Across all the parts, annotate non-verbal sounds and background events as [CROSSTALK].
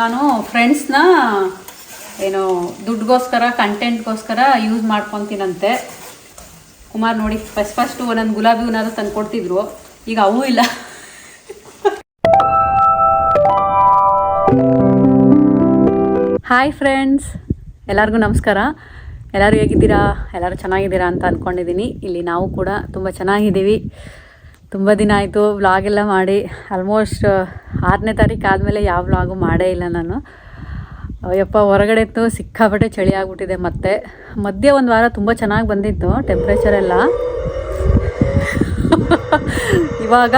ನಾನು ಫ್ರೆಂಡ್ಸ್ನ ಏನು ದುಡ್ಡುಗೋಸ್ಕರ ಕಂಟೆಂಟ್ಗೋಸ್ಕರ ಯೂಸ್ ಮಾಡ್ಕೊತೀನಂತೆ. ಕುಮಾರ್ ನೋಡಿ ಫಸ್ಟ್ ಫಸ್ಟು ಒಂದೊಂದು ಗುಲಾಬಿ ಹೂನಾದ್ರು ತಂದು ಕೊಡ್ತಿದ್ರು. ಈಗ ಅವು ಇಲ್ಲ. ಹಾಯ್ ಫ್ರೆಂಡ್ಸ್ ಎಲ್ಲರಿಗೂ ನಮಸ್ಕಾರ. ಎಲ್ಲರೂ ಹೇಗಿದ್ದೀರಾ? ಎಲ್ಲರೂ ಚೆನ್ನಾಗಿದ್ದೀರಾ ಅಂತ ಅಂದ್ಕೊಂಡಿದ್ದೀನಿ ಇಲ್ಲಿ ನಾವು ಕೂಡ ತುಂಬ ಚೆನ್ನಾಗಿದ್ದೀವಿ. ತುಂಬ ದಿನ ಆಯಿತು ವ್ಲಾಗ್ ಎಲ್ಲ ಮಾಡಿ ಆಲ್ಮೋಸ್ಟ್ ಆರನೇ ತಾರೀಕು ಆದಮೇಲೆ ಯಾವ ವ್ಲಾಗು ಮಾಡೇ ಇಲ್ಲ ನಾನು. ಯಪ್ಪ ಹೊರಗಡೆ ಇತ್ತು ಸಿಕ್ಕಾಪಟ್ಟೆ ಚಳಿ ಆಗಿಬಿಟ್ಟಿದೆ ಮತ್ತೆ. ಮಧ್ಯೆ ಒಂದು ವಾರ ತುಂಬ ಚೆನ್ನಾಗಿ ಬಂದಿತ್ತು ಟೆಂಪ್ರೇಚರ್ ಎಲ್ಲ. ಇವಾಗ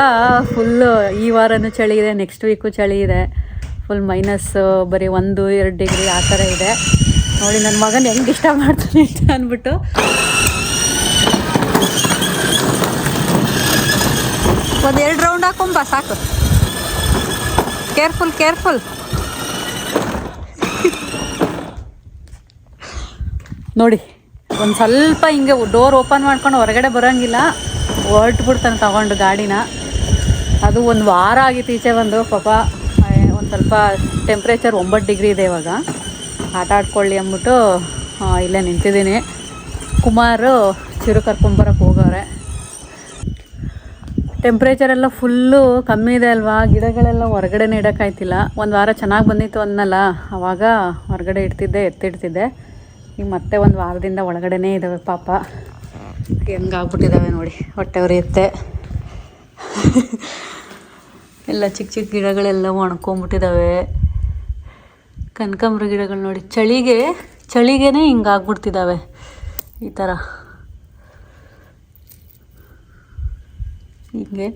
ಫುಲ್ಲು ಈ ವಾರನೂ ಚಳಿ ಇದೆ ನೆಕ್ಸ್ಟ್ ವೀಕು ಚಳಿ ಇದೆ. ಫುಲ್ ಮೈನಸ್ ಬರೀ ಒಂದು, ಎರಡು ಡಿಗ್ರಿ ಆ ಥರ ಇದೆ. ನೋಡಿ ನನ್ನ ಮಗನ ಹೆಂಗೆ ಇಷ್ಟ ಮಾಡ್ತಾನೆ ಅಂತ ಅಂದ್ಬಿಟ್ಟು. ಒಂದು ಎರಡು ರೌಂಡ್ ಹಾಕೊಂಬ, ಸಾಕು. ಕೇರ್ಫುಲ್ ಕೇರ್ಫುಲ್ ನೋಡಿ, ಒಂದು ಸ್ವಲ್ಪ ಹಿಂಗೆ ಡೋರ್ ಓಪನ್ ಮಾಡ್ಕೊಂಡು ಹೊರಗಡೆ ಬರೋಂಗಿಲ್ಲ. ಹೊರಟ್ಬಿಡ್ತಾನೆ ತಗೊಂಡು ಗಾಡಿನ. ಅದು ಒಂದು ವಾರ ಆಗಿತ್ತು ಈಚೆ ಬಂದು, ಪಾಪ ಒಂದು ಸ್ವಲ್ಪ ಟೆಂಪ್ರೇಚರ್ ಒಂಬತ್ತು ಡಿಗ್ರಿ ಇದೆ ಇವಾಗ. ಆಟ ಆಡ್ಕೊಳ್ಳಿ ಅಂದ್ಬಿಟ್ಟು ಇಲ್ಲೇ ನಿಂತಿದ್ದೀನಿ. ಕುಮಾರು, ಚಿರು ಕರ್ಕೊಂಬರ ಟೆಂಪ್ರೇಚರ್ ಎಲ್ಲ ಫುಲ್ಲು ಕಮ್ಮಿ ಇದೆ ಅಲ್ವಾ? ಗಿಡಗಳೆಲ್ಲ ಹೊರಗಡೆ ಇಡೋಕ್ಕಾಯ್ತಿಲ್ಲ. ಒಂದು ವಾರ ಚೆನ್ನಾಗಿ ಬಂದಿತ್ತು ಅನ್ನಲ್ಲ. ಆವಾಗ ಹೊರಗಡೆ ಇಡ್ತಿದ್ದೆ, ಎತ್ತಿಡ್ತಿದ್ದೆ. ಈಗ ಮತ್ತೆ ಒಂದು ವಾರದಿಂದ ಒಳಗಡೆನೇ ಇದ್ದಾವೆ ಪಾಪ. ಹೆಂಗಾಗ್ಬಿಟ್ಟಿದ್ದಾವೆ ನೋಡಿ, ಹೊಟ್ಟೆ ಉರಿಯುತ್ತೆ. ಎಲ್ಲ ಚಿಕ್ಕ ಚಿಕ್ಕ ಗಿಡಗಳೆಲ್ಲ ಒಣ್ಕೊಂಬಿಟ್ಟಿದ್ದಾವೆ ಕನಕಾಂಬ್ರ ಗಿಡಗಳು ನೋಡಿ, ಚಳಿಗೆ, ಚಳಿಗೇನೆ ಹಿಂಗಾಗ್ಬಿಡ್ತಿದ್ದಾವೆ ಈ ಥರ ಹೀಗೆ.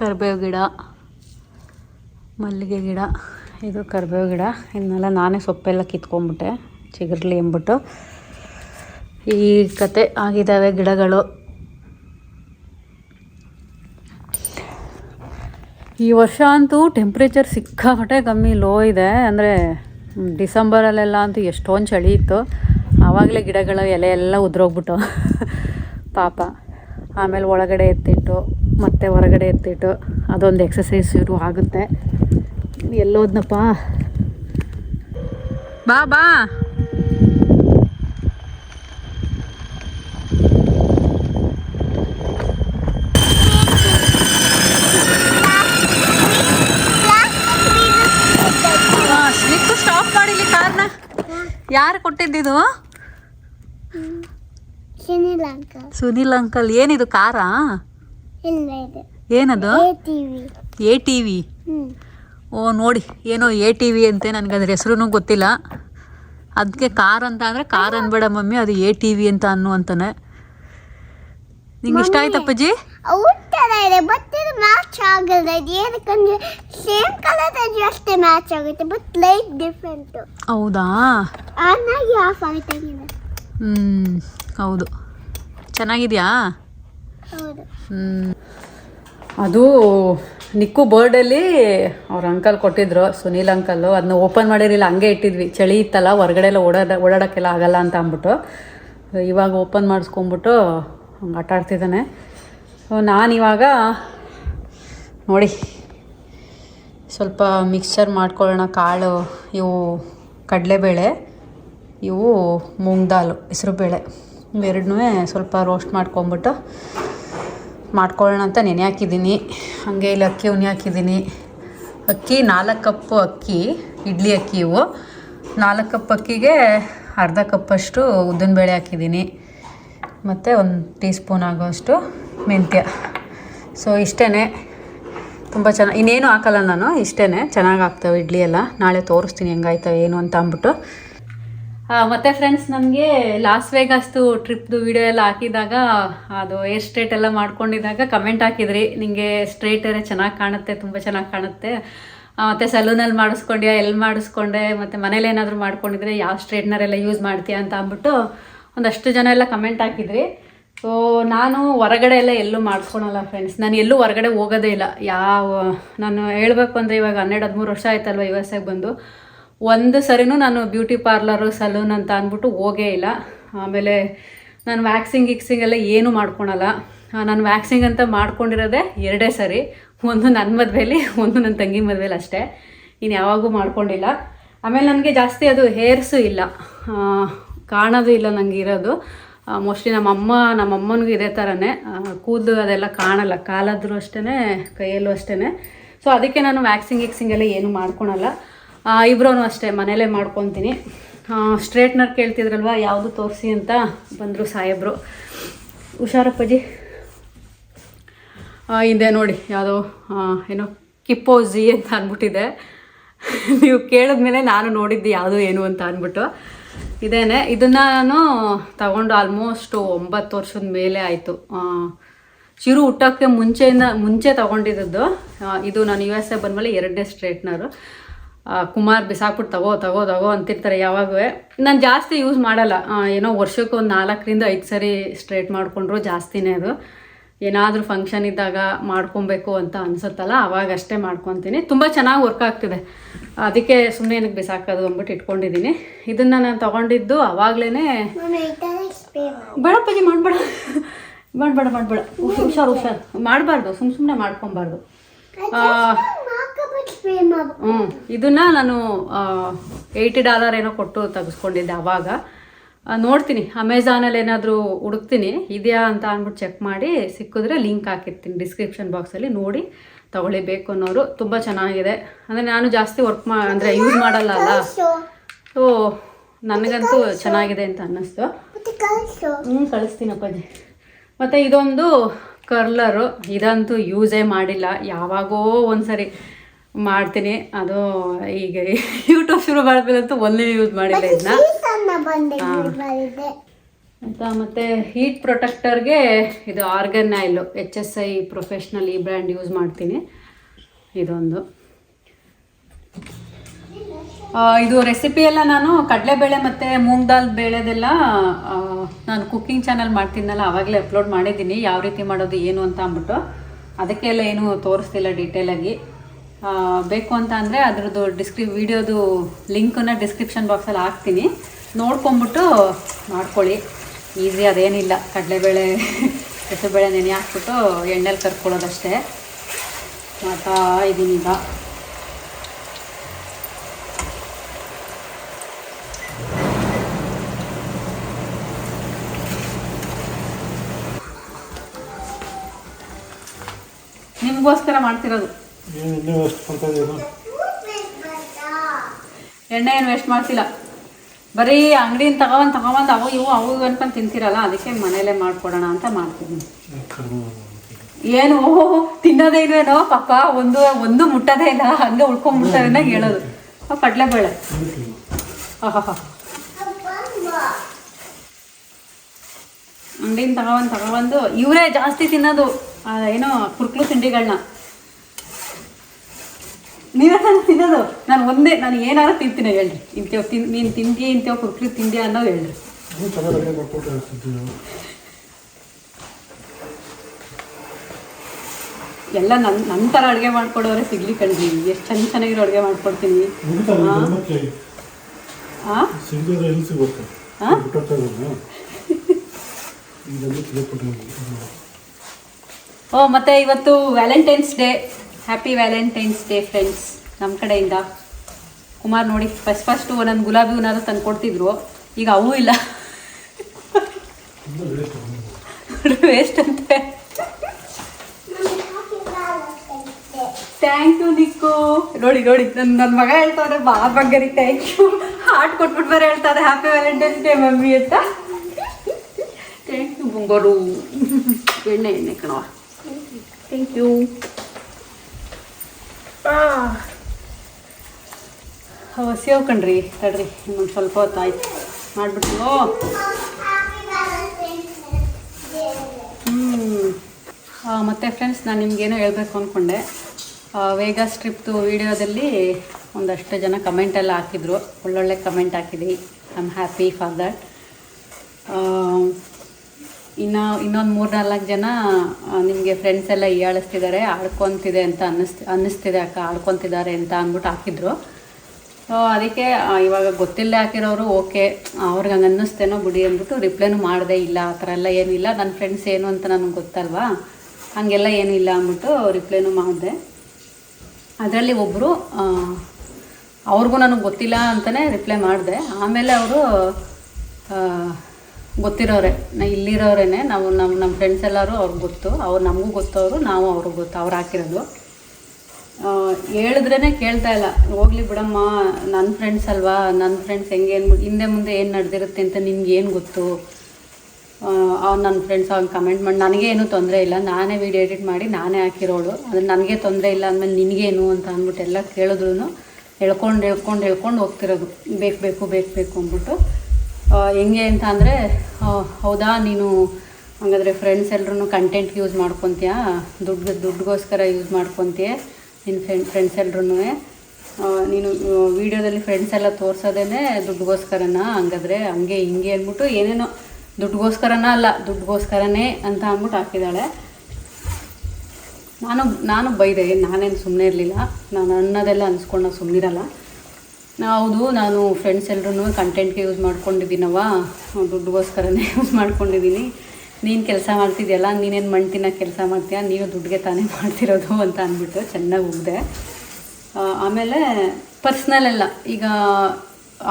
ಕರ್ಬೇವು ಗಿಡ, ಮಲ್ಲಿಗೆ ಗಿಡ, ಇದು ಕರ್ಬೇವು ಗಿಡ. ಇದನ್ನೆಲ್ಲ ನಾನೇ ಸೊಪ್ಪೆಲ್ಲ ಕಿತ್ಕೊಂಡ್ಬಿಟ್ಟೆ, ಚಿಗುರ್ಲಿ ಅಂದ್ಬಿಟ್ಟು. ಈ ಕತೆ ಆಗಿದ್ದಾವೆ ಗಿಡಗಳು. ಈ ವರ್ಷ ಅಂತೂ ಟೆಂಪ್ರೇಚರ್ ಸಿಕ್ಕಾಪಟ್ಟೆ ಕಮ್ಮಿ ಲೋ ಇದೆ. ಅಂದರೆ ಡಿಸೆಂಬರಲ್ಲೆಲ್ಲ ಅಂತೂ ಎಷ್ಟೊಂದು ಚಳಿ ಇತ್ತು. ಆವಾಗಲೇ ಗಿಡಗಳ ಎಲೆ ಎಲ್ಲ ಉದುರೋಗ್ಬಿಟ್ಟು. ಪಾಪ. ಆಮೇಲೆ ಒಳಗಡೆ ಎತ್ತಿಟ್ಟು, ಮತ್ತೆ ಹೊರಗಡೆ ಎತ್ತಿಟ್ಟು, ಅದೊಂದು ಎಕ್ಸಸೈಸ್ ಶುರು ಆಗುತ್ತೆ. ಎಲ್ಲೋದ್ನಪ್ಪ? ಬಾ ಬಾ. ಸ್ಟಾಪ್ ಯಾರು ಕೊಟ್ಟಿದ್ದಿದು? ಸುನಿಲ್ ಅಂಕಲ್ ಏನಿದು ಕಾರಾ? ಇಲ್ಲ ಇದೆ. ಏನದು? ಎ ಟಿ ವಿ ಓ ನೋಡಿ ಏನೋ ಎ ಟಿ ವಿ ಅಂತೆ ನನಗೆ ಅದ್ರ ಹೆಸರು ಗೊತ್ತಿಲ್ಲ. ಅದಕ್ಕೆ ಕಾರ್ ಅಂತ ಅಂದರೆ ಕಾರ್ ಅನ್ಬೇಡ ಮಮ್ಮಿ ಅದು ಎ ಟಿ ವಿ ಅಂತ ಅನ್ನು ಅಂತಾನೆ. ನಿಂಗೆ ಇಷ್ಟ ಆಯ್ತಪ್ಪಾಜಿ? ಔಟ್ ತರ ಇದೆ ಬಟ್ ಇದು. ಮ್ಯಾಚ್ ಆಗಲ್ಲ ಇದು ಏನಕ್ಕಂದ್ರೆ ಸೇಮ್ ಕಲರ್ ಅಷ್ಟೇ ಮ್ಯಾಚ್ ಆಗುತ್ತೆ ಬಟ್ ಲೈಟ್ ಡಿಫ್ರೆಂಟ್ ಹೌದಾ? ಆನಾಗಿ ಆಫ್ ಹ್ಞೂ ಹೌದು. ಚೆನ್ನಾಗಿದೆಯಾ? ಹ್ಮ್. ಅದು ನಿಕ್ಕು ಬರ್ಡಲ್ಲಿ ಅವ್ರ ಅಂಕಲ್ ಕೊಟ್ಟಿದ್ರು ಸುನೀಲ್ ಅಂಕಲ್ಲು ಅದನ್ನ ಓಪನ್ ಮಾಡಿರಲಿಲ್ಲ ಹಂಗೆ ಇಟ್ಟಿದ್ವಿ. ಚಳಿ ಇತ್ತಲ್ಲ ಹೊರಗಡೆ ಎಲ್ಲ ಓಡಾಡ ಓಡಾಡೋಕ್ಕೆಲ್ಲ ಆಗಲ್ಲ ಅಂತ ಅಂದ್ಬಿಟ್ಟು. ಇವಾಗ ಓಪನ್ ಮಾಡಿಸ್ಕೊಂಬಿಟ್ಟು ಹಂಗೆ ಆಟ ಆಡ್ತಿದ್ದಾನೆ ಸೊ ನಾನಿವಾಗ ನೋಡಿ ಸ್ವಲ್ಪ ಮಿಕ್ಸ್ಚರ್ ಮಾಡ್ಕೊಳ್ಳೋಣ ಕಾಳು ಇವು ಕಡಲೆಬೇಳೆ. ಇವು ಮೂಂಗ್ ದಾಲು ಹೆಸ್ರುಬೇಳೆ ಇವೆರಡನ್ನೂ ಸ್ವಲ್ಪ ರೋಸ್ಟ್ ಮಾಡ್ಕೊಂಬಿಟ್ಟು ಮಾಡ್ಕೊಳ್ಳೋಣ ಅಂತ ನೆನೆ ಹಾಕಿದ್ದೀನಿ. ಹಾಗೆ ಇಲ್ಲಿ ಅಕ್ಕಿ ಉನಿ ಹಾಕಿದ್ದೀನಿ. ಅಕ್ಕಿ, ನಾಲ್ಕು ಕಪ್ಪು ಅಕ್ಕಿ, ಇಡ್ಲಿ ಅಕ್ಕಿ ಇವು. ನಾಲ್ಕು ಕಪ್ ಅಕ್ಕಿಗೆ ಅರ್ಧ ಕಪ್ಪಷ್ಟು ಉದ್ದಿನಬೇಳೆ ಹಾಕಿದ್ದೀನಿ. ಮತ್ತು ಒಂದು ಟೀ ಸ್ಪೂನ್ ಆಗೋಷ್ಟು ಮೆಂತ್ಯ. ಸೊ ಇಷ್ಟೇ ತುಂಬ ಚೆನ್ನಾಗಿ, ಇನ್ನೇನು ಹಾಕಲ್ಲ ನಾನು ಇಷ್ಟೇ ಚೆನ್ನಾಗಿ ಆಗ್ತವೆ ಇಡ್ಲಿ ಎಲ್ಲ. ನಾಳೆ ತೋರಿಸ್ತೀನಿ ಹೆಂಗಾಯ್ತವೆ, ಏನು ಅಂತ ಅಂದ್ಬಿಟ್ಟು. ಮತ್ತು ಫ್ರೆಂಡ್ಸ್ ನಮಗೆ ಲಾಸ್ ವೇಗಾಸ್ದು ಟ್ರಿಪ್ದು ವಿಡಿಯೋ ಎಲ್ಲ ಹಾಕಿದಾಗ, ಅದು ಏರ್ ಸ್ಟ್ರೇಟ್ ಎಲ್ಲ ಮಾಡ್ಕೊಂಡಿದ್ದಾಗ ಕಮೆಂಟ್ ಹಾಕಿದ್ರಿ. ನಿಮಗೆ ಸ್ಟ್ರೇಟರೇ ಚೆನ್ನಾಗಿ ಕಾಣುತ್ತೆ, ತುಂಬ ಚೆನ್ನಾಗಿ ಕಾಣುತ್ತೆ. ಮತ್ತು ಸಲೂನಲ್ಲಿ ಮಾಡಿಸ್ಕೊಂಡ್ಯಾ ಎಲ್ಲಿ ಮಾಡಿಸ್ಕೊಂಡೆ, ಮತ್ತು ಮನೇಲಿ ಏನಾದರೂ ಮಾಡ್ಕೊಂಡಿದ್ರೆ ಯಾವ ಸ್ಟ್ರೇಟ್ನರ್ ಎಲ್ಲ ಯೂಸ್ ಮಾಡ್ತೀಯಾ ಅಂತ ಅಂದ್ಬಿಟ್ಟು ಒಂದಷ್ಟು ಜನ ಎಲ್ಲ ಕಮೆಂಟ್ ಹಾಕಿದ್ರಿ. ಸೊ ನಾನು ಹೊರಗಡೆ ಎಲ್ಲ ಎಲ್ಲೂ ಮಾಡಿಸ್ಕೊಳಲ್ಲ ಫ್ರೆಂಡ್ಸ್ ನಾನು ಎಲ್ಲೂ ಹೊರಗಡೆ ಹೋಗೋದೇ ಇಲ್ಲ. ಯಾವ, ನಾನು ಹೇಳಬೇಕು ಅಂದರೆ ಇವಾಗ ಹನ್ನೆರಡು, ಹದಿಮೂರು ವರ್ಷ ಆಯ್ತಲ್ವ ಯು ಎಸ್ ಬಂದು. ಒಂದು ಸರಿನೂ ನಾನು ಬ್ಯೂಟಿ ಪಾರ್ಲರು, ಸಲೂನ್ ಅಂತ ಅಂದ್ಬಿಟ್ಟು ಹೋಗೇ ಇಲ್ಲ. ಆಮೇಲೆ ನಾನು ವ್ಯಾಕ್ಸಿಂಗ್ ಗಿಕ್ಸಿಂಗ್ ಎಲ್ಲ ಏನೂ ಮಾಡ್ಕೊಳಲ್ಲ. ನಾನು ವ್ಯಾಕ್ಸಿಂಗ್ ಅಂತ ಮಾಡ್ಕೊಂಡಿರೋದೇ ಎರಡೇ ಸರಿ. ಒಂದು ನನ್ನ ಮದುವೆಯಲ್ಲಿ ಒಂದು ನನ್ನ ತಂಗಿ ಮದುವೆಲಿ ಅಷ್ಟೇ. ಇನ್ನು ಯಾವಾಗೂ ಮಾಡ್ಕೊಂಡಿಲ್ಲ. ಆಮೇಲೆ ನನಗೆ ಜಾಸ್ತಿ ಅದು ಹೇರ್ಸು ಇಲ್ಲ. ಕಾಣೋದು ಇಲ್ಲ ನನಗೆ ಇರೋದು. ಮೋಸ್ಟ್ಲಿ ನಮ್ಮಮ್ಮ ನಮ್ಮಮ್ಮನಿಗೂ ಇದೇ ಥರನೇ ಕೂದಲು ಅದೆಲ್ಲ ಕಾಣಲ್ಲ. ಕಾಲಾದ್ರೂ ಅಷ್ಟೇ ಕೈಯಲ್ಲೂ ಅಷ್ಟೇ ಸೊ ಅದಕ್ಕೆ ನಾನು ವ್ಯಾಕ್ಸಿಂಗ್ ಗಿಕ್ಸಿಂಗ್ ಎಲ್ಲ ಏನೂ ಮಾಡ್ಕೊಳಲ್ಲ. ಇಬ್ಬರೂ ಅಷ್ಟೇ ಮನೇಲೇ ಮಾಡ್ಕೊತೀನಿ. ಸ್ಟ್ರೇಟ್ನರ್ ಕೇಳ್ತಿದ್ರಲ್ವ, ಯಾವುದು ತೋರಿಸಿ ಅಂತ ಬಂದರು ಸಾಹೇಬರು. ಹುಷಾರಪ್ಪಜಿ? ಇದೆ ನೋಡಿ, ಯಾವುದೋ ಏನು ಕಿಪ್ಪೋಜಿ ಅಂತ ಅಂದ್ಬಿಟ್ಟಿದೆ ನೀವು ಕೇಳಿದ್ಮೇಲೆ ನಾನು ನೋಡಿದ್ದು ಯಾವುದು ಏನು ಅಂತ ಅಂದ್ಬಿಟ್ಟು ಇದೇನೆ ಇದನ್ನು ನಾನು ತಗೊಂಡು ಆಲ್ಮೋಸ್ಟ್ ಒಂಬತ್ತು ವರ್ಷದ ಮೇಲೆ ಆಯಿತು. ಚಿರು ಹುಟ್ಟೋಕ್ಕೆ ಮುಂಚೆಯಿಂದ ಮುಂಚೆ ತೊಗೊಂಡಿದ್ದದ್ದು. ಇದು ನಾನು ಯು ಎಸ್ ಎ ಬಂದಮೇಲೆ ಎರಡನೇ ಸ್ಟ್ರೇಟ್ನರು. ಕುಮಾರ್ ಬಿಸಾಕ್ಬಿಟ್ಟು ತಗೋ ತಗೋ ತಗೋ ಅಂತಿರ್ತಾರೆ ಯಾವಾಗೂ ನಾನು ಜಾಸ್ತಿ ಯೂಸ್ ಮಾಡಲ್ಲ. ಏನೋ ವರ್ಷಕ್ಕೆ ಒಂದು ನಾಲ್ಕರಿಂದ ಐದು ಸರಿ ಸ್ಟ್ರೇಟ್ ಮಾಡಿಕೊಂಡ್ರು ಜಾಸ್ತಿನೇ ಅದು. ಏನಾದರೂ ಫಂಕ್ಷನ್ ಇದ್ದಾಗ ಮಾಡ್ಕೊಬೇಕು ಅಂತ ಅನ್ಸುತ್ತಲ್ಲ ಅವಾಗಷ್ಟೇ ಮಾಡ್ಕೊತೀನಿ. ತುಂಬ ಚೆನ್ನಾಗಿ ವರ್ಕ್ ಆಗ್ತಿದೆ. ಅದಕ್ಕೆ ಸುಮ್ಮನೆ ಏನಕ್ಕೆ ಬಿಸಾಕೋದು ಅಂದ್ಬಿಟ್ಟು ಇಟ್ಕೊಂಡಿದ್ದೀನಿ. ಇದನ್ನು ನಾನು ತೊಗೊಂಡಿದ್ದು ಅವಾಗಲೇ ಮಮ್ಮಿ ಈ ಥರ ಸ್ಪ್ರೇ ಮಾಡಿ. ಬೇಡ ಪಜಿ ಮಾಡಬೇಡ. ಮಾಡಬೇಡ ಮಾಡಬೇಡ. ಹುಷಾರು ಹುಷಾರು. ಮಾಡಬಾರ್ದು ಸುಮ್ಮ ಸುಮ್ಮನೆ ಮಾಡ್ಕೊಬಾರ್ದು. ಹ್ಞೂ ಇದನ್ನ ನಾನು ಏಯ್ಟಿ ಡಾಲರ್ ಏನೋ ಕೊಟ್ಟು ತೆಗೆಸ್ಕೊಂಡಿದ್ದೆ ಅವಾಗ. ಆ, ನೋಡ್ತೀನಿ. ಅಮೆಝಾನಲ್ಲಿ ಏನಾದರೂ ಹುಡುಕ್ತೀನಿ. ಇದೆಯಾ ಅಂತ ಅಂದ್ಬಿಟ್ಟು ಚೆಕ್ ಮಾಡಿ ಸಿಕ್ಕಿದ್ರೆ ಲಿಂಕ್ ಹಾಕಿರ್ತೀನಿ ಡಿಸ್ಕ್ರಿಪ್ಷನ್ ಬಾಕ್ಸಲ್ಲಿ ನೋಡಿ ತಗೊಳ್ಳಿ ಬೇಕು ಅನ್ನೋರು. ತುಂಬ ಚೆನ್ನಾಗಿದೆ. ಅಂದರೆ ನಾನು ಜಾಸ್ತಿ ವರ್ಕ್ ಮಾ ಅಂದರೆ ಯೂಸ್ ಮಾಡಲ್ಲ ಅಲ್ಲ. ಸೊ ನನಗಂತೂ ಚೆನ್ನಾಗಿದೆ ಅಂತ ಅನ್ನಿಸ್ತು. ಹ್ಞೂ ಕಳಿಸ್ತೀನಿ ಅಪ್ಪಾಜಿ. ಮತ್ತು ಇದೊಂದು ಕರ್ಲರು ಇದಂತೂ ಯೂಸೇ ಮಾಡಿಲ್ಲ. ಯಾವಾಗೋ ಒಂದ್ಸರಿ. ಮಾಡ್ತೀನಿ. ಅದು ಈಗ ಯೂಟ್ಯೂಬ್ ಶುರು ಮಾಡ್ಬೇಕಂತೂ ಒಂದೇ ಯೂಸ್ ಮಾಡಿಲ್ಲ ಇದನ್ನ ಅಂತ ಮತ್ತು ಹೀಟ್ ಪ್ರೊಟೆಕ್ಟರ್ಗೆ ಇದು argan oil H S I professional ಈ ಬ್ರ್ಯಾಂಡ್ ಯೂಸ್ ಮಾಡ್ತೀನಿ. ಇದೊಂದು. ಇದು ರೆಸಿಪಿ ಎಲ್ಲ ನಾನು ಕಡಲೆಬೇಳೆ ಮತ್ತು ಮೂಂಗ್ ದಾಲ್ ಬೇಳೆದೆಲ್ಲ ನಾನು ಕುಕ್ಕಿಂಗ್ ಚಾನಲ್ ಮಾಡ್ತೀನಲ್ಲ ಆವಾಗಲೇ ಅಪ್ಲೋಡ್ ಮಾಡಿದ್ದೀನಿ. ಯಾವ ರೀತಿ ಮಾಡೋದು ಏನು ಅಂತ ಅಂದ್ಬಿಟ್ಟು. ಅದಕ್ಕೆಲ್ಲ ಏನು ತೋರಿಸ್ತಿಲ್ಲ ಡೀಟೇಲಾಗಿ ಬೇಕು ಅಂತ ಅಂದರೆ ಅದ್ರದ್ದು ಡಿಸ್ಕ್ರಿ ವಿಡಿಯೋದು ಲಿಂಕನ್ನು ಡಿಸ್ಕ್ರಿಪ್ಷನ್ ಬಾಕ್ಸಲ್ಲಿ ಹಾಕ್ತೀನಿ. ನೋಡ್ಕೊಂಬಿಟ್ಟು ಮಾಡ್ಕೊಳ್ಳಿ. ಈಸಿ ಅದೇನಿಲ್ಲ. ಕಡಲೆಬೇಳೆ, [LAUGHS] ಹೆಸರುಬೇಳೆ ನೆನೆ ಹಾಕ್ಬಿಟ್ಟು ಎಣ್ಣೆಲಿ ಕರ್ಕೊಳ್ಳೋದಷ್ಟೇ. ಮಾಡ್ತಾ ಇದ್ದೀನಿ ಈಗ. ನಿಮಗೋಸ್ಕರ ಮಾಡ್ತಿರೋದು. ಎಣ್ಣೆ ಏನು ವೇಸ್ಟ್ ಮಾಡ್ತಿಲ್ಲ. ಬರೀ ಅಂಗಡಿಯಿಂದ ತಗೊಬಂದು ತಗೊಬಂದು ಅವು ಇವು ಅವು ಇವು ಅನ್ಕೊಂಡು ತಿಂತಿರಲ್ಲ, ಅದಕ್ಕೆ ಮನೇಲೆ ಮಾಡ್ಕೊಡೋಣ ಅಂತ ಮಾಡ್ತಿದ್ದೀನಿ. ಏನು? ತಿನ್ನೋದೇ ಇಲ್ವೇನೋ? ಪಾಪ, ಒಂದು ಒಂದು ಮುಟ್ಟೋದೇ ಇಲ್ಲ. ಹಂಗೆ ಉಳ್ಕೊಂಡ್ಬಿಡ್ತಾರೆ ಹೇಳೋದು. ಕಡಲೆಬೇಳೆ. ಅಂಗಡಿನ ತಗೊಬಂದು ತಗೊಬಂದು ಇವರೇ ಜಾಸ್ತಿ ತಿನ್ನೋದು ಏನೋ ಕುರ್ಕ್ಲು ತಿಂಡಿಗಳನ್ನ ನೀವೇ ನಾನು ತಿನ್ನೋದು. ನಾನು ಒಂದೇ ನಾನು ಏನಾರು ತಿಂತೀನಿ ಹೇಳ್ರಿ. ಇಂತೇವ್ ತಿನ್ ನೀನು ತಿಂದಿ ಇಂತೇವ್ ಕುರ್ಕ್ರಿ ತಿಂದಿ ಅನ್ನೋ ಹೇಳ್ರಿ. ಎಲ್ಲ ನನ್ನ ನನ್ನ ಥರ ಅಡುಗೆ ಮಾಡ್ಕೊಡೋರೆ ಸಿಗ್ಲಿ ಕಣ್ರಿ. ಎಷ್ಟು ಚೆನ್ನ ಚೆನ್ನಾಗಿರೋ ಅಡುಗೆ ಮಾಡ್ಕೊಡ್ತೀನಿ. ಓ ಮತ್ತೆ ಇವತ್ತು Valentine's day happy Valentine's day friends ನಮ್ಮ ಕಡೆಯಿಂದ. ಕುಮಾರ್ ನೋಡಿ ಫಸ್ಟ್ ಫಸ್ಟು ಒಂದೊಂದು ಗುಲಾಬಿ ಹೂನಾದ್ರು ತಂದು ಕೊಡ್ತಿದ್ರು. ಈಗ ಅವೂ ಇಲ್ಲ. ವೇಸ್ಟ್ [LAUGHS] ಅಂತೆ. ಥ್ಯಾಂಕ್ ಯು ನಿಕ್ಕು ನೋಡಿ ನೋಡಿ ನನ್ನ ನನ್ನ ಮಗ ಹೇಳ್ತಾವ್ರೆ ಬಾ ಬಂಗಾರಿ ಥ್ಯಾಂಕ್ ಯು ಹಾರ್ಟ್ ಕೊಟ್ಬಿಟ್ಟು ಬೇರೆ ಹೇಳ್ತಾರೆ ಹ್ಯಾಪಿ ವ್ಯಾಲೆಂಟೈನ್ಸ್ ಡೇ ಮಮ್ಮಿ ಅಂತ. ಥ್ಯಾಂಕ್ ಯು ಬಂಗಾರು. ಎಣ್ಣೆ ಎಣ್ಣೆ ಕಣವ ಥ್ಯಾಂಕ್ ಯು ಸೇವ್ ಕಣ್ರಿ, ತಡ್ರಿ ಇನ್ನೊಂದು ಸ್ವಲ್ಪ ಹೊತ್ತು ಆಯ್ತು ಮಾಡಿಬಿಟ್ಟು ಹ್ಞೂ ಮತ್ತು ಫ್ರೆಂಡ್ಸ್ ನಾನು ನಿಮಗೇನೋ ಹೇಳಬೇಕು ಅಂದ್ಕೊಂಡೆ ವೇಗಾಸ್ ಟ್ರಿಪ್ದು ವೀಡಿಯೋದಲ್ಲಿ ಒಂದಷ್ಟು ಜನ ಕಮೆಂಟೆಲ್ಲ ಹಾಕಿದ್ರು. ಒಳ್ಳೊಳ್ಳೆ ಕಮೆಂಟ್ ಹಾಕಿದ್ರಿ I am happy for that ಇನ್ನು ಇನ್ನೊಂದು ಮೂರು ನಾಲ್ಕು ಜನ ನಿಮಗೆ ಫ್ರೆಂಡ್ಸ್ ಎಲ್ಲ ಹೀಯಾಳಿಸ್ತಿದ್ದಾರೆ ಆಡ್ಕೊತಿದೆ ಅಂತ ಅನ್ನಿಸ್ ಅನ್ನಿಸ್ತಿದೆ ಅಕ್ಕ, ಆಡ್ಕೊತಿದ್ದಾರೆ ಅಂತ ಅಂದ್ಬಿಟ್ಟು ಹಾಕಿದ್ರು. ಸೊ ಅದಕ್ಕೆ ಇವಾಗ ಗೊತ್ತಿಲ್ಲದೆ ಹಾಕಿರೋರು, ಓಕೆ, ಅವ್ರಿಗೆ ಹಂಗೆ ಅನ್ನಿಸ್ತೇನೋ ಬಿಡಿ ಅಂದ್ಬಿಟ್ಟು ರಿಪ್ಲೈನು ಮಾಡಿದೆ ಇಲ್ಲ, ಆ ಥರ ಎಲ್ಲ ಏನಿಲ್ಲ ನನ್ನ ಫ್ರೆಂಡ್ಸ್ ಏನು ಅಂತ ನನಗೆ ಗೊತ್ತಲ್ವಾ? ಹಾಗೆಲ್ಲ ಏನಿಲ್ಲ ಅಂದ್ಬಿಟ್ಟು ರಿಪ್ಲೈನು ಮಾಡಿದೆ. ಅದರಲ್ಲಿ ಒಬ್ಬರು ಅವ್ರಿಗೂ ನನಗೆ ಗೊತ್ತಿಲ್ಲ ಅಂತಲೇ ರಿಪ್ಲೈ ಮಾಡಿದೆ. ಆಮೇಲೆ ಅವರು ಗೊತ್ತಿರೋರೆ. ನಾ ಇಲ್ಲಿರೋರೇನೆ. ನಾವು ನಮ್ಮ ನಮ್ಮ ಫ್ರೆಂಡ್ಸ್ ಎಲ್ಲರೂ ಅವ್ರಿಗೆ ಗೊತ್ತು. ಅವ್ರು ನಮಗೂ ಗೊತ್ತವರು, ನಾವು ಅವ್ರಿಗೆ ಗೊತ್ತು. ಅವ್ರು ಹಾಕಿರೋದು. ಹೇಳಿದ್ರೇ ಕೇಳ್ತಾ ಇಲ್ಲ. ಹೋಗ್ಲಿ ಬಿಡಮ್ಮ ನನ್ನ ಫ್ರೆಂಡ್ಸ್ ಅಲ್ವಾ? ನನ್ನ ಫ್ರೆಂಡ್ಸ್ ಹೆಂಗೆ ಏನು ಹಿಂದೆ ಮುಂದೆ ಏನು ನಡೆದಿರುತ್ತೆ ಅಂತ ನಿಮ್ಗೆ ಏನು ಗೊತ್ತು? ಅವ್ನು ನನ್ನ ಫ್ರೆಂಡ್ಸ್ ಅವ್ನು ಕಮೆಂಟ್ ಮಾಡಿ, ನನಗೆ ಏನೂ ತೊಂದರೆ ಇಲ್ಲ. ನಾನೇ ವೀಡಿಯೋ ಎಡಿಟ್ ಮಾಡಿ ನಾನೇ ಹಾಕಿರೋಳು. ಅದು ನನಗೆ ತೊಂದರೆ ಇಲ್ಲ ಅಂದಮೇಲೆ ನಿನಗೇನು ಅಂತ ಅಂದ್ಬಿಟ್ಟು ಎಲ್ಲ ಕೇಳಿದ್ರು ಹೇಳ್ಕೊಂಡು ಹೇಳ್ಕೊಂಡು ಹೇಳ್ಕೊಂಡು ಹೋಗ್ತಿರೋದು. ಬೇಕು ಬೇಕು ಬೇಕು ಬೇಕು ಅಂದ್ಬಿಟ್ಟು. ಹೆಂಗೆ ಅಂತ ಅಂದರೆ ಹೌದಾ, ನೀನು ಹಾಗಾದರೆ ಫ್ರೆಂಡ್ಸ್ ಎಲ್ಲರೂ ಕಂಟೆಂಟ್ ಯೂಸ್ ಮಾಡ್ಕೊತೀಯಾ? ದುಡ್ಡು, ದುಡ್ಡುಗೋಸ್ಕರ ಯೂಸ್ ಮಾಡ್ಕೊತೀಯ ನಿನ್ನ ಫ್ರೆಂಡ್ ಫ್ರೆಂಡ್ಸ್ ಎಲ್ಲರೂ ನೀನು ವೀಡಿಯೋದಲ್ಲಿ ಫ್ರೆಂಡ್ಸ್ ಎಲ್ಲ ತೋರಿಸೋದೇ ದುಡ್ಡುಗೋಸ್ಕರನ? ಹಂಗಾದ್ರೆ ಹಂಗೆ ಹಿಂಗೆ ಅಂದ್ಬಿಟ್ಟು ಏನೇನೋ ದುಡ್ಡುಗೋಸ್ಕರನ ಅಲ್ಲ, ದುಡ್ಡುಗೋಸ್ಕರನೇ ಅಂತ ಅಂದ್ಬಿಟ್ಟು ಹಾಕಿದ್ದಾಳೆ ನಾನು ನಾನು ಬೈದೆ, ನಾನೇನು ಸುಮ್ಮನೆ ಇರಲಿಲ್ಲ. ನಾನು ಅನ್ನೋದೆಲ್ಲ ಅನ್ಸ್ಕೊಂಡು ಸುಮ್ಮನಿರಲ್ಲ ಹೌದು, ನಾನು ಫ್ರೆಂಡ್ಸ್ ಎಲ್ಲರೂ ಕಂಟೆಂಟ್ಗೆ ಯೂಸ್ ಮಾಡ್ಕೊಂಡಿದ್ದೀನವ ದುಡ್ಡುಗೋಸ್ಕರನೇ ಯೂಸ್ [LAUGHS] ಮಾಡ್ಕೊಂಡಿದ್ದೀನಿ. ನೀನು ಕೆಲಸ ಮಾಡ್ತಿದ್ಯಲ್ಲ, ನೀನೇನು ಮಣ್ತಿನ ಕೆಲಸ ಮಾಡ್ತೀಯ? ನೀನು ದುಡ್ಡಿಗೆ ತಾನೇ [LAUGHS] ಮಾಡ್ತಿರೋದು ಅಂತ ಅಂದ್ಬಿಟ್ಟು ಚೆನ್ನಾಗಿ ಹೋಗಿದೆ. ಆಮೇಲೆ ಪರ್ಸ್ನಲ್ ಎಲ್ಲ. ಈಗ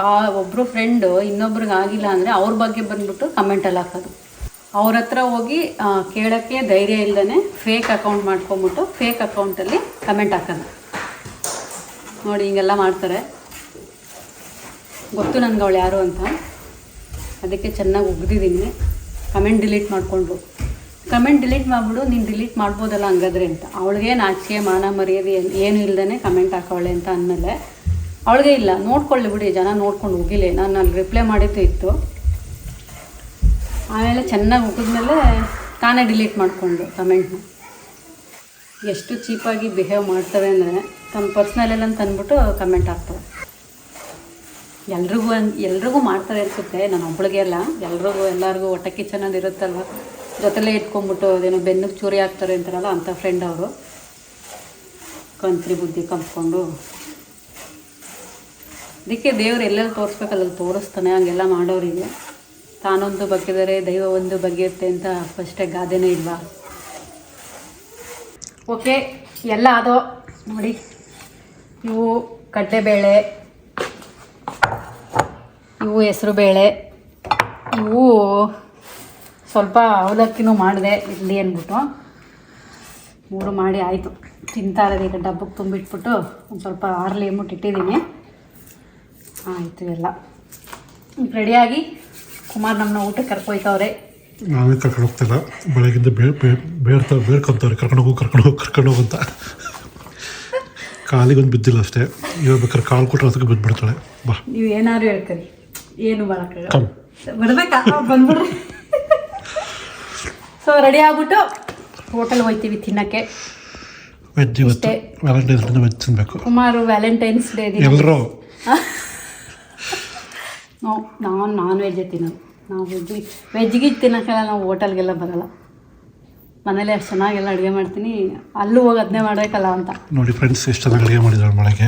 ಆ ಒಬ್ಬರು ಫ್ರೆಂಡು ಇನ್ನೊಬ್ರಿಗೆ ಆಗಿಲ್ಲ ಅಂದರೆ ಅವ್ರ ಬಗ್ಗೆ ಬಂದ್ಬಿಟ್ಟು ಕಮೆಂಟಲ್ಲಿ ಹಾಕೋದು. ಅವ್ರ ಹತ್ರ ಹೋಗಿ ಕೇಳೋಕ್ಕೆ ಧೈರ್ಯ ಇಲ್ಲದೇ ಫೇಕ್ ಅಕೌಂಟ್ ಮಾಡ್ಕೊಂಬಿಟ್ಟು ಫೇಕ್ ಅಕೌಂಟಲ್ಲಿ ಕಮೆಂಟ್ ಹಾಕೋದು. ನೋಡಿ, ಹಿಂಗೆಲ್ಲ ಮಾಡ್ತಾರೆ. ಗೊತ್ತು ನನಗೆ ಅವಳು ಯಾರು ಅಂತ. ಅದಕ್ಕೆ ಚೆನ್ನಾಗಿ ಉಗ್ದಿದ್ದೀನಿ. ಕಮೆಂಟ್ ಡಿಲೀಟ್ ಮಾಡಿಕೊಂಡ್ರು. ಕಮೆಂಟ್ ಡಿಲೀಟ್ ಮಾಡಿಬಿಡು, ನೀನು ಡಿಲೀಟ್ ಮಾಡ್ಬೋದಲ್ಲ ಹಂಗಾದ್ರೆ ಅಂತ. ಅವಳಿಗೆ ನಾಚಿಕೆ, ಮಾನ, ಮರ್ಯಾದೆ ಏನ್- ಇಲ್ದೇ ಕಮೆಂಟ್ ಹಾಕವಳೆ ಅಂತ ಅಂದಮೇಲೆ ಅವಳಿಗೆ ಇಲ್ಲ. ನೋಡ್ಕೊಳ್ಳಿ ಬಿಡಿ, ಜನ ನೋಡ್ಕೊಂಡು ಹೋಗಿಲ್ಲ. ನಾನು ಅಲ್ಲಿ ರಿಪ್ಲೈ ಮಾಡಿದ್ದು ಇತ್ತು. ಆಮೇಲೆ ಚೆನ್ನಾಗಿ ಉಗಿದ್ಮೇಲೆ ತಾನೇ ಡಿಲೀಟ್ ಮಾಡಿಕೊಂಡು ಕಮೆಂಟ್ನ ಎಷ್ಟು ಚೀಪಾಗಿ ಬಿಹೇವ್ ಮಾಡ್ತವೆ ಅಂದರೆ ತಮ್ಮ ಪರ್ಸ್ನಲ್ ಎಲ್ಲ ಅಂತ ಅಂದ್ಬಿಟ್ಟು ಕಮೆಂಟ್ ಹಾಕ್ತವೆ ಎಲ್ರಿಗೂ ಅನ್ ಎಲ್ರಿಗೂ ಮಾಡ್ತಾರೆ ಅನಿಸುತ್ತೆ. ನಾನು ಒಬ್ಳಿಗೆ ಅಲ್ಲ, ಎಲ್ರಿಗೂ, ಎಲ್ಲರಿಗೂ ಒಟ್ಟ ಕಿಚನ್ ಅದು ಇರುತ್ತಲ್ವ? ಜೊತೆಲೇ ಇಟ್ಕೊಂಡ್ಬಿಟ್ಟು ಅದೇನೋ ಬೆನ್ನಿಗೆ ಚೂರಿ ಹಾಕ್ತಾರೆ ಅಂತಾರಲ್ಲ ಅಂಥ ಫ್ರೆಂಡ್ ಅವರು. ಕಂತ್ರಿ ಬುದ್ಧಿ ಕಲ್ತ್ಕೊಂಡು. ಅದಕ್ಕೆ ದೇವ್ರು ಎಲ್ಲೆಲ್ಲಿ ತೋರಿಸ್ಬೇಕಲ್ಲ ತೋರಿಸ್ತಾನೆ, ಹಂಗೆಲ್ಲ ಮಾಡೋರಿಗೆ. ತಾನೊಂದು ಬಗ್ಗಿದರೆ ದೈವ ಒಂದು ಬಗೆಯುತ್ತೆ ಅಂತ ಫಸ್ಟೇ ಗಾದೆನೇ ಇಲ್ವಾ? ಓಕೆ, ಎಲ್ಲ ಅದೋ ನೋಡಿ. ಇವು ಕಡಲೆಬೇಳೆ ಇವು ಹೆಸರುಬೇಳೆ ಇವು ಸ್ವಲ್ಪ ಅವಲಕ್ಕಿನೂ ಮಾಡಿದೆ ಇಲ್ಲಿ ಅಂದ್ಬಿಟ್ಟು. ಮೂರು ಮಾಡಿ ಆಯಿತು. ತಿಂತಾ ಇರೋದು ಈಗ ಡಬ್ಬಕ್ಕೆ ತುಂಬಿಟ್ಬಿಟ್ಟು ಒಂದು ಸ್ವಲ್ಪ ಆರ್ಲಿ ಅಂದ್ಬಿಟ್ಟು ಇಟ್ಟಿದ್ದೀನಿ. ಆಯಿತು ಎಲ್ಲ. ರೆಡಿಯಾಗಿ ಕುಮಾರ್ ನಮ್ಮನ್ನ ಊಟಕ್ಕೆ ಕರ್ಕೊಯ್ತವ್ರೆ ನಾವೇ ಕರ್ಕೊಂಡು ಹೋಗ್ತಿಲ್ಲ. ಬೆಳಗಿಂದ ಬೇ ಬೇಡ್ತಾ ಬೇಡ್ಕೊಂತವ್ರೆ. ಕರ್ಕೊಂಡು ಹೋಗು ಕರ್ಕೊಂಡು ಹೋಗಿ ಕರ್ಕೊಂಡು ಹೋಗು ಅಂತ. ಕಾಲಿಗೊಂದು ಬಿದ್ದಿಲ್ಲ ಅಷ್ಟೇ. ಇವಾಗ ಬೇಕಾದ್ರೆ ಕಾಲು ಕೊಟ್ಟರೆ ಅದಕ್ಕೆ ಬಿದ್ದುಬಿಡ್ತಾಳೆ ಬಾ. ನೀವು ಏನಾದ್ರು ಹೇಳ್ಕರಿ. ಏನು ಮಾಡೋಕ್ಕಾಗಲ್ಲ ಬರ್ಬೇಕಾ? ಬಂದ್ಬಿಡ್ರಿ. ಸೊ ರೆಡಿ ಆಗ್ಬಿಟ್ಟು ಹೋಟೆಲ್ ಹೋಗ್ತೀವಿ ತಿನ್ನಕ್ಕೆ. ವೆಜ್ ಇವತ್ತು ಇಷ್ಟೇ. ವ್ಯಾಲೆಂಟೈನ್ಸ್ ದಿನ ವೆಜ್ ತಿನ್ನಬೇಕು ಕುಮಾರು ವ್ಯಾಲೆಂಟೈನ್ಸ್ ಡೇ ದಿನ. ಎಲ್ಲರೂ [LAUGHS] ನಾವು ನಾನು ನಾನ್ ವೆಜ್ ತಿನ್ನೋದು. ನಾವು ವೆಜ್ ವೆಜ್ಗೆ ತಿನ್ನೋಕ್ಕೆಲ್ಲ ನಾವು ಹೋಟೆಲ್ಗೆಲ್ಲ ಬರಲ್ಲ. ಮನೇಲಿ ಅಷ್ಟು ಚೆನ್ನಾಗೆಲ್ಲ ಅಡುಗೆ ಮಾಡ್ತೀನಿ. ಅಲ್ಲೂ ಹೋಗಿ ಅದನ್ನೇ ಮಾಡಬೇಕಲ್ಲ ಅಂತ. ನೋಡಿ ಫ್ರೆಂಡ್ಸ್ ಎಷ್ಟು ಚೆನ್ನಾಗಿ ಅಡುಗೆ ಮಾಡಿದ್ರು ಮಳೆಗೆ.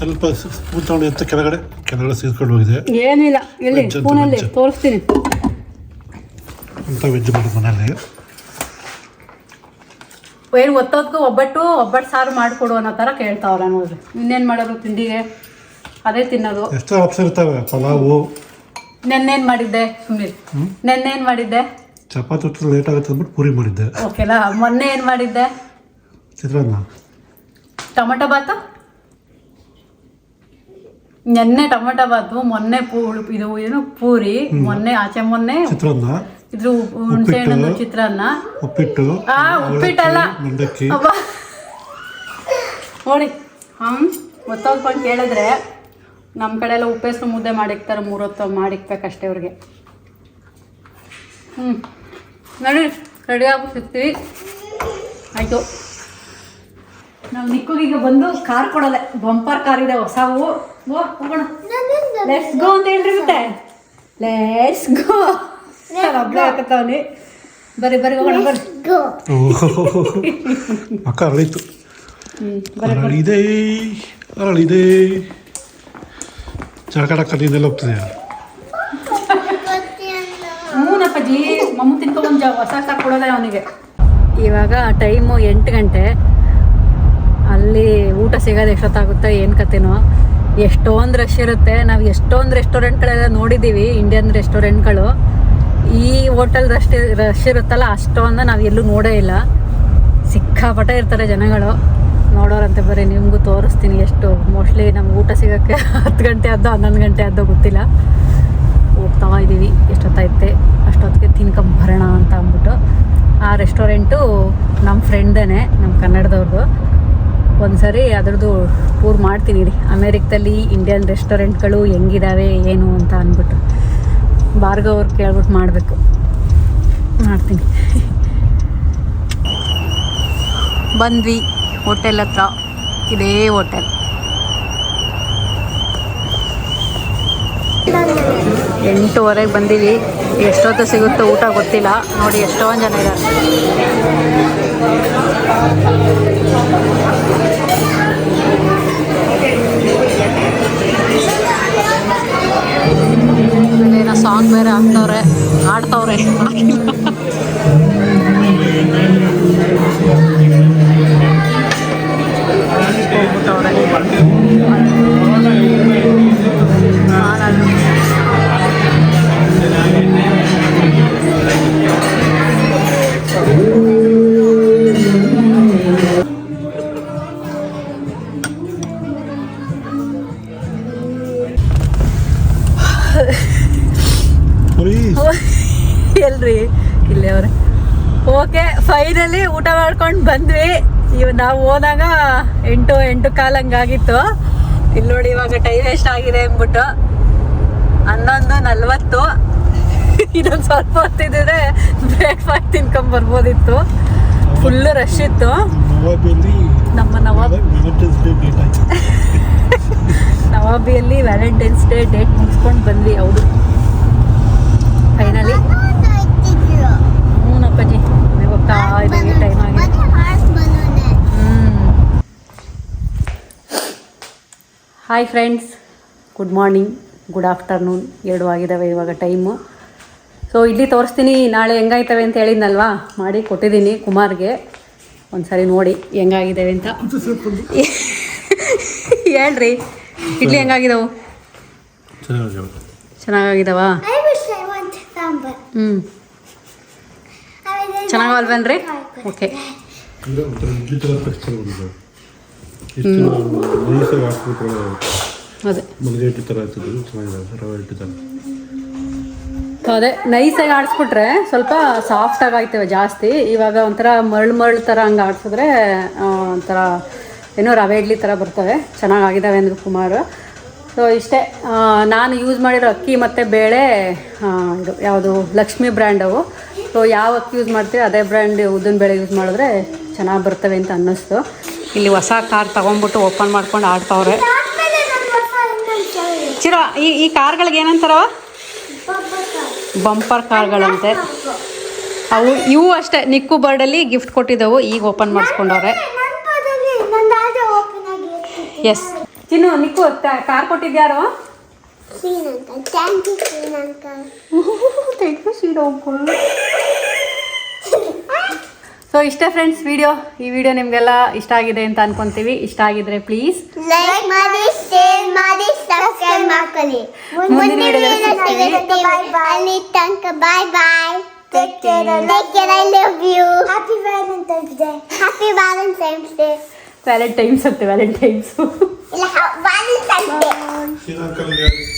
ಸ್ವಲ್ಪ ಸ್ಪೂನ್ ತಗೊಂಡು ಎತ್ತ ಕೆಳಗಡೆ ಕೆಳಗಡೆ ಸೀಸ್ಕೊಂಡು ಹೋಗಿದೆ. ಏನಿಲ್ಲ ಇಲ್ಲಿ. ವೆಜ್ ಅಂತ ಸ್ಪೂನಲ್ಲಿ ವೆಜ್. ತೋರಿಸ್ತೀನಿ. ಅಂತ ವೆಜ್ ಮಾಡೋದು ಮನೇಲಿ ಏನು ಒತ್ತೋದ್ಕು ಒಬ್ಬಟ್ಟು ಒಬ್ಬಟ್ಟು ಸಾರು ಮಾಡಿಕೊಡು ಅನ್ನೋ ಥರ ಕೇಳ್ತಾವ್ರ ನೋಡ್ರಿ. ಇನ್ನೇನು ಮಾಡೋದು ತಿಂಡಿಗೆ? ಅದೇ ತಿನ್ನೋದು. ಎಷ್ಟು ಆಪ್ಷನ್ ಇರ್ತವೆ. ಪಲಾವು. ನೆನ್ನೇನು ಮಾಡಿದ್ದೆ ಸುಮ್ಮನೆ ನೆನ್ನೇನು ಮಾಡಿದ್ದೆ? ಚಪಾತಿ ಹೊತ್ತು ಲೇಟ್ ಆಗುತ್ತೆ ಅಂದ್ಬಿಟ್ಟು ಪೂರಿ ಮಾಡಿದ್ದೆ. ಓಕೆಲ್ಲ ಮೊನ್ನೆ ಏನು ಮಾಡಿದ್ದೆ? ಚಿತ್ರಾನ್ನ. ಟೊಮಟೊ ಬಾತು? ನೆನ್ನೆ ಟೊಮೆಟೊ ಬಾತು ಮೊನ್ನೆ ಪೂ ಇದು ಏನು ಪೂರಿ ಮೊನ್ನೆ ಆಚೆ ಮೊನ್ನೆ ಚಿತ್ರಾನ್ನ. ಇದ್ರು ಹುಣಸೆ ಹಣ್ಣು ಚಿತ್ರಾನ್ನ. ಉಪ್ಪಿಟ್ಟು. ಆ ಉಪ್ಪಿಟ್ಟಲ್ಲ. ನೋಡಿ ಹ್ಞೂ ಗೊತ್ತೋದ್ಕೊಂಡು ಕೇಳಿದ್ರೆ ನಮ್ಮ ಕಡೆ ಎಲ್ಲ ಉಪ್ಪೇಸು ಮುದ್ದೆ ಮಾಡಿಕ್ತಾರೆ ಮೂರೊತ್ತು ಮಾಡಿಕ್ಬೇಕಷ್ಟೇ ಅವ್ರಿಗೆ. ಹ್ಞೂ ನೋಡಿ ರೆಡಿ ಆಗ್ಬಿಟ್ಟಿರ್ತೀವಿ ಆಯಿತು. ನಾವು ನಿಕ್ಕುಗೀಗ ಬಂದು ಕಾರ್ ಕೊಡೋದೆ. ಬಂಪರ್ ಕಾರ್ ಇದೆ ಹೊಸವು ಓ ಹೋಗೋಣ. ಲೆಟ್ಸ್ ಗೋ ಅಂತ ಹೇಳ್ರಿ ಮತ್ತೆ. ಲೆಟ್ಸ್ ಗೋ ಒಬ್ಬಳೆ ಹಾಕತ್ತವನಿ. ಬರಿ ಬರಿ ಹೋಗೋಣ ಬರ್ರಿ. ಅಕ್ಕ ಅರಳಿತು ಅರಳಿದೆ ಅರಳಿದೆ. ಜಾಗಡಕ್ಕ ನೀನೆಲ್ಲ ಹೋಗ್ತದೆ. ಹ್ಞೂನಪ್ಪಾಜಿ ಮಮ್ಮು ತಿನ್ಕೊಂಬಂದು ಹೊಸ ಹೊಸ ಕೊಡೋದೆ ಅವನಿಗೆ. ಇವಾಗ ಟೈಮು ಎಂಟು ಗಂಟೆ. ಅಲ್ಲಿ ಊಟ ಸಿಗೋದು ಎಷ್ಟೊತ್ತಾಗುತ್ತೆ, ಏನು ಕತೆನೋ ಎಷ್ಟೊಂದು ರಶ್ ಇರುತ್ತೆ. ನಾವು ಎಷ್ಟೊಂದು ರೆಸ್ಟೋರೆಂಟ್ಗಳೆಲ್ಲ ನೋಡಿದ್ದೀವಿ ಇಂಡಿಯನ್ ರೆಸ್ಟೋರೆಂಟ್ಗಳು ಈ ಹೋಟೆಲ್ ರಶ್ ರಶ್ ಇರುತ್ತಲ್ಲ, ಅಷ್ಟೊಂದು ನಾವು ಎಲ್ಲೂ ನೋಡೇ ಇಲ್ಲ. ಸಿಕ್ಕಾಪಟ್ಟೆ ಇರ್ತಾರೆ ಜನಗಳು. ನೋಡೋರಂತೆ ಬರೀ ನಿಮಗೂ ತೋರಿಸ್ತೀನಿ ಎಷ್ಟು. ಮೋಸ್ಟ್ಲಿ ನಮ್ಗೆ ಊಟ ಸಿಗೋಕ್ಕೆ [LAUGHS] ಹತ್ತು ಗಂಟೆ ಆದ್ದೋ, ಹನ್ನೊಂದು ಗಂಟೆ ಆದ್ದೋ ಗೊತ್ತಿಲ್ಲ. ಹೋಗ್ತಾ ಇದ್ದೀವಿ ಎಷ್ಟೊತ್ತಾಯ್ತೆ. ಅಷ್ಟೊತ್ತಿಗೆ ತಿನ್ಕೊಂಬರೋಣ ಅಂತ ಅಂದ್ಬಿಟ್ಟು. ಆ ರೆಸ್ಟೋರೆಂಟು ನಮ್ಮ ಫ್ರೆಂಡೇ ನಮ್ಮ ಕನ್ನಡದವ್ರದ್ದು ಒಂದು ಸರಿ ಅದ್ರದ್ದು ಟೂರ್ ಮಾಡ್ತೀನಿ ರೀ ಅಮೇರಿಕದಲ್ಲಿ ಇಂಡಿಯನ್ ರೆಸ್ಟೋರೆಂಟ್ಗಳು ಹೆಂಗಿದಾವೆ, ಏನು ಅಂತ ಅಂದ್ಬಿಟ್ಟು. ಅವ್ರು ಕೇಳ್ಬಿಟ್ಟು ಮಾಡಬೇಕು. ಮಾಡ್ತೀನಿ. ಬಂದ್ವಿ, ಹೋಟೆಲ್ ಹತ್ರ. ಇದೇ ಹೋಟೆಲ್. ಎಂಟೂವರೆಗೆ ಬಂದೀವಿ. ಎಷ್ಟೊತ್ತು ಸಿಗುತ್ತೋ ಊಟ ಗೊತ್ತಿಲ್ಲ. ನೋಡಿ ಎಷ್ಟೊಂದು ಜನ ಇದ್ದಾರೆ ಏನೋ ಸಾಂಗ್ ಬೇರೆ ಹಾಕ್ತವ್ರೆ ಆಡ್ತವ್ರೆ ಹೋಗ್ಬಿಟ್ಟವ್ರೆ. ಫೈನಲಿ ಊಟ ಮಾಡ್ಕೊಂಡು ಬಂದ್ವಿ. ಇವ್ ನಾವು ಹೋದಾಗ ಎಂಟು ಎಂಟು ಕಾಲ್ ಹಂಗಾಗಿತ್ತು. ಇಲ್ಲಿ ನೋಡಿ ಇವಾಗ ಟೈಮ್ ವೇಸ್ಟ್ ಆಗಿದೆ ಅಂದ್ಬಿಟ್ಟು. ಹನ್ನೊಂದು ನಲ್ವತ್ತು. ಇನ್ನೊಂದು ಸ್ವಲ್ಪ ಹೊತ್ತಿದ್ರೆ ಬ್ರೇಕ್ಫಾಸ್ಟ್ ತಿನ್ಕೊಂಡ್ ಬರ್ಬೋದಿತ್ತು. ಫುಲ್ ರಶ್ ಇತ್ತು. ನವಾಬಿಯಲ್ಲಿ ನಮ್ಮ ನವಾಬ್ ವ್ಯಾಲೆಂಟೈನ್ಸ್ ಡೇ ಡೇಟ್ ಆಯ್ತು. [LAUGHS] ನವಾಬಿಯಲ್ಲಿ ವ್ಯಾಲೆಂಟೈನ್ಸ್ ಡೇ ಡೇಟ್ ಮುಗಿಸ್ಕೊಂಡು ಬಂದ್ವಿ ಹೌದು. ಫೈನಲಿ ಹೋಗ್ತಾ ಇದ್ದೀವಿ ಟೈಮ್ ಆಗಿದೆ hi friends good morning good afternoon ಎರಡು ಆಗಿದ್ದಾವೆ ಇವಾಗ ಟೈಮು ಸೊ ಇಲ್ಲಿ ತೋರಿಸ್ತೀನಿ ನಾಳೆ ಹೆಂಗಾಯ್ತವೆ ಅಂತ ಹೇಳಿದ್ನಲ್ವಾ? ಮಾಡಿ ಕೊಟ್ಟಿದ್ದೀನಿ ಕುಮಾರ್ಗೆ. ಒಂದು ಸರಿ ನೋಡಿ ಹೆಂಗಾಗಿದ್ದಾವೆ ಅಂತ. ಹೇಳ್ರಿ. ಇಡ್ಲಿ ಹೆಂಗಾಗಿದಾವು? ಚೆನ್ನಾಗಾಗಿದಾವಾ? ಚೆನ್ನಾಗಿದಾವಾ ಹ್ಞೂ ಚೆನ್ನಾಗಲ್ವೇನ್ರಿ ಓಕೆ ಅಂದರೆ ಒಂಥರ ಇಡ್ಲಿ ಥರ ಟೆಕ್ಸ್ಚರ್ ಬಂದಿದೆ ಎಷ್ಟು ನೈಸಾಗಿ ಓಕೆ. ಅದೇ. ಅದೇ. ನೈಸಾಗಿ ಆಡಿಸ್ಬಿಟ್ರೆ ಸ್ವಲ್ಪ ಸಾಫ್ಟಾಗಿ ಆಯ್ತವೆ ಜಾಸ್ತಿ. ಇವಾಗ ಒಂಥರ ಮರಳು ಮರಳು ಥರ ಹಂಗೆ ಆಡಿಸಿದ್ರೆ ಒಂಥರ ಏನೋ ರವೆ ಇಡ್ಲಿ ಥರ ಬರ್ತವೆ. ಚೆನ್ನಾಗಿದ್ದಾವೆ ಅಂದರು ಕುಮಾರ್. ಸೊ ಇಷ್ಟೇ ನಾನು ಯೂಸ್ ಮಾಡಿರೋ ಅಕ್ಕಿ ಮತ್ತು ಬೇಳೆ ಇದು ಯಾವುದು ಲಕ್ಷ್ಮಿ ಬ್ರ್ಯಾಂಡ್ ಅವು. ಸೊ ಯಾವ ಅಕ್ಕಿ ಯೂಸ್ ಮಾಡ್ತೀವಿ ಅದೇ ಬ್ರ್ಯಾಂಡ್ ಉದ್ದಿನ ಬೇಳೆ ಯೂಸ್ ಮಾಡಿದ್ರೆ ಚೆನ್ನಾಗಿ ಬರ್ತವೆ ಅಂತ ಅನ್ನಿಸ್ತು. ಇಲ್ಲಿ ಹೊಸ ಕಾರ್ ತೊಗೊಂಡ್ಬಿಟ್ಟು ಓಪನ್ ಮಾಡ್ಕೊಂಡು ಆಡ್ತಾವ್ರೆ. ಚಿರೋ ಈ ಈ ಕಾರ್ಗಳಿಗೆ ಏನಂತಾರವ ಬಂಪರ್ ಕಾರ್ಗಳಂತೆ ಅವು ಇವು ಅಷ್ಟೇ ನಿಕ್ಕು ಬರ್ಡಲ್ಲಿ ಗಿಫ್ಟ್ ಕೊಟ್ಟಿದ್ದವು ಈಗ ಓಪನ್ ಮಾಡಿಸ್ಕೊಂಡವ್ರೆ. ಎಸ್ ಚಿನ್ನು ನಿಕ್ಕು ತ- ಕಾರ್ ಕೊಟ್ಟಿದ್ಯಾರು. ಸೊ ಇಷ್ಟೇ ಫ್ರೆಂಡ್ಸ್ ವಿಡಿಯೋ ಈ ವಿಡಿಯೋ ನಿಮಗೆಲ್ಲ ಇಷ್ಟ ಆಗಿದೆ ಅಂತ ಅನ್ಕೊಂತೀವಿ. ಇಷ್ಟ ಆಗಿದ್ರೆ ಪ್ಲೀಸ್ ಲೈಕ್ ಮಾಡಿ ಶೇರ್ ಮಾಡಿ ಸಬ್ಸ್ಕ್ರೈಬ್ ಮಾಡ್ಕೊಳ್ಳಿ. ಮುಂದಿನ ವಿಡಿಯೋದಲ್ಲಿ Happy ಅಲ್ಲಿ ತನಕ bye bye take care take care I love you happy Valentine's day happy Valentine's day Valentine's ಅಂತೆ ವ್ಯಾಲೆಂಟೈನ್ಸು